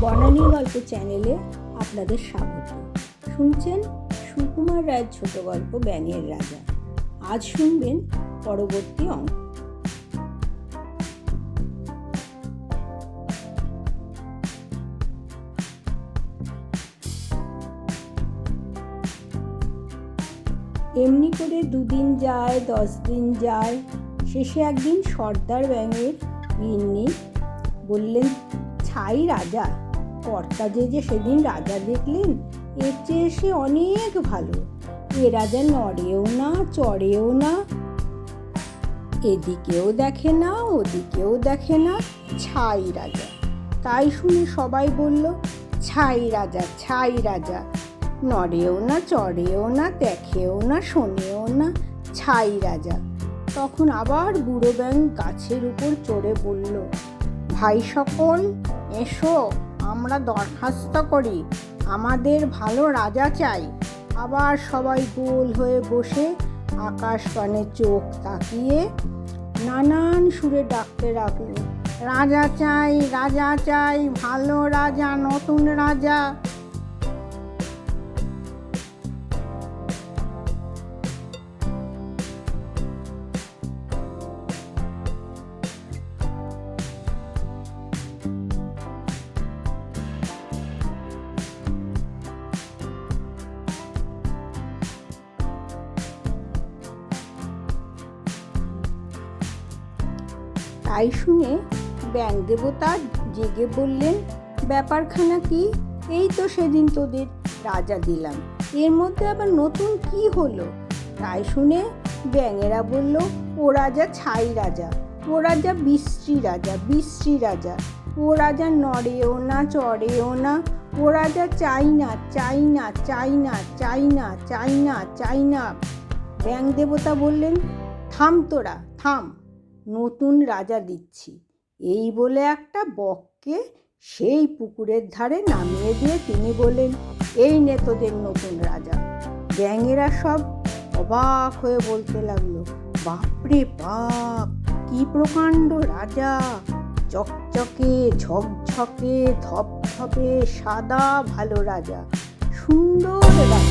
বনানী গল্প চ্যানেলে আপনাদের স্বাগত। শুনছেন সুকুমার রায়ের ছোট গল্প ব্যাঙের রাজা। আজ শুনবেন পরবর্তী অঙ্ক। এমনি করে দুদিন যায়, দশ দিন যায়, শেষে একদিন সর্দার ব্যাঙের গিন্নি বললেন ছাই রাজা। কর্তা যে যে সেদিন রাজা দেখলেন, এর চেয়ে সে অনেক ভালো। এ রাজা নড়েও না, চড়েও না। এদিকেও দেখে না, ওদিকেও দেখে না, ছাই রাজা। তাই শুনে সবাই বলল, ছাই রাজা ছাই রাজা। নড়েও না, চড়েও না, দেখেও না, শোনেও না, ছাই রাজা। তখন আবার বুড়ো ব্যাং গাছের উপর চড়ে বলল, ভাই সকল এসো, আমরা দরখাস্ত করি। আমাদের ভালো রাজা চাই। আবার সবাই গোল হয়ে বসে আকাশ পানে চোখ তাকিয়ে নানান সুরে ডাকতে রাখল রাজা চাই রাজা চাই, ভালো রাজা, নতুন রাজা। তাই শুনে ব্যাং দেবতা জেগে বললেন, ব্যাপারখানা কি? এই তো সেদিন তোদের রাজা দিলাম। এর মধ্যে আবার নতুন কি হলো? তাই শুনে ব্যাঙেরা বলল, ও রাজা ছাই রাজা, ও রাজা বিশ্রী রাজা বিশ্রী রাজা, ও রাজা নড়েও না, চড়েও না, ও রাজা চাই না চাই না চাই না চাই না চাই না চাই না। ব্যাং দেবতা বললেন, থাম তোরা, থাম। নতুন রাজা দিচ্ছি। এই বলে একটা বককে সেই পুকুরের ধারে নামিয়ে দিয়ে তিনি বললেন, এই নে তোদের নতুন রাজা। ব্যাঙেরা সব অবাক হয়ে বলতে লাগল, বাপরে বাপ, কি প্রকাণ্ড রাজা! চকচকে, ঝকঝকে, ধপধপে, সাদা, ভালো রাজা। সুন্দর রাজা